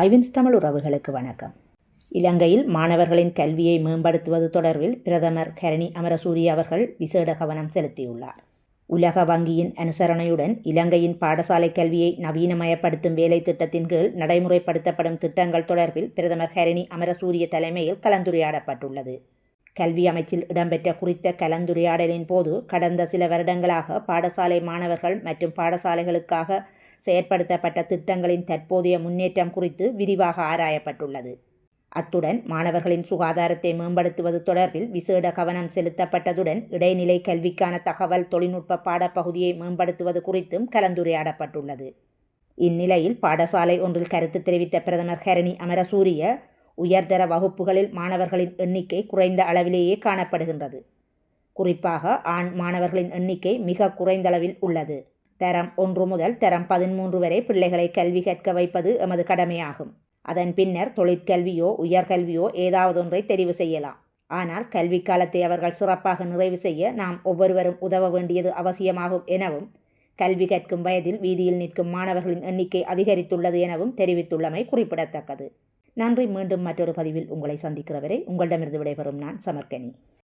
ஐவின்ஸ் தமிழ் உறவுகளுக்கு வணக்கம். இலங்கையில் மாணவர்களின் கல்வியை மேம்படுத்துவது தொடர்பில் பிரதமர் ஹரணி அமரசூரிய அவர்கள் விசேட கவனம் செலுத்தியுள்ளார். உலக வங்கியின் அனுசரணையுடன் இலங்கையின் பாடசாலை கல்வியை நவீனமயப்படுத்தும் வேலை திட்டத்தின் கீழ் நடைமுறைப்படுத்தப்படும் திட்டங்கள் தொடர்பில் பிரதமர் ஹரணி அமரசூரிய தலைமையில் கலந்துரையாடப்பட்டுள்ளது. கல்வி அமைச்சில் இடம்பெற்ற குறித்த கலந்துரையாடலின் போது கடந்த சில வருடங்களாக பாடசாலை மாணவர்கள் மற்றும் பாடசாலைகளுக்காக செயற்படுத்தப்பட்ட திட்டங்களின் தற்போதைய முன்னேற்றம் குறித்து விரிவாக ஆராயப்பட்டுள்ளது. அத்துடன் மாணவர்களின் சுகாதாரத்தை மேம்படுத்துவது தொடர்பில் விசேட கவனம் செலுத்தப்பட்டதுடன் இடைநிலை கல்விக்கான தகவல் தொழில்நுட்ப பாடப்பகுதியை மேம்படுத்துவது குறித்தும் கலந்துரையாடப்பட்டுள்ளது. இந்நிலையில் பாடசாலை ஒன்றில் கருத்து தெரிவித்த பிரதமர் ஹரணி அமரசூரிய உயர்தர வகுப்புகளில் மாணவர்களின் எண்ணிக்கை குறைந்த அளவிலேயே காணப்படுகின்றது. குறிப்பாக ஆண் மாணவர்களின் எண்ணிக்கை மிக குறைந்தளவில் உள்ளது. தரம் ஒன்று முதல் தரம் பதிமூன்று வரை பிள்ளைகளை கல்வி கற்க வைப்பது எமது கடமையாகும். அதன் பின்னர் தொழிற்கல்வியோ உயர்கல்வியோ ஏதாவதொன்றை தெரிவு செய்யலாம். ஆனால் கல்வி காலத்தை அவர்கள் சிறப்பாக நிறைவு செய்ய நாம் ஒவ்வொருவரும் உதவ வேண்டியது அவசியமாகும் எனவும் கல்வி கற்கும் வயதில் வீதியில் நிற்கும் மாணவர்களின் எண்ணிக்கை அதிகரித்துள்ளது எனவும் தெரிவித்துள்ளமை குறிப்பிடத்தக்கது. நன்றி மீண்டும் மற்றொரு பதிவில் உங்களை சந்திக்கிறவரை உங்களிடமிருந்து விடைபெறும் நான் சமர்கனி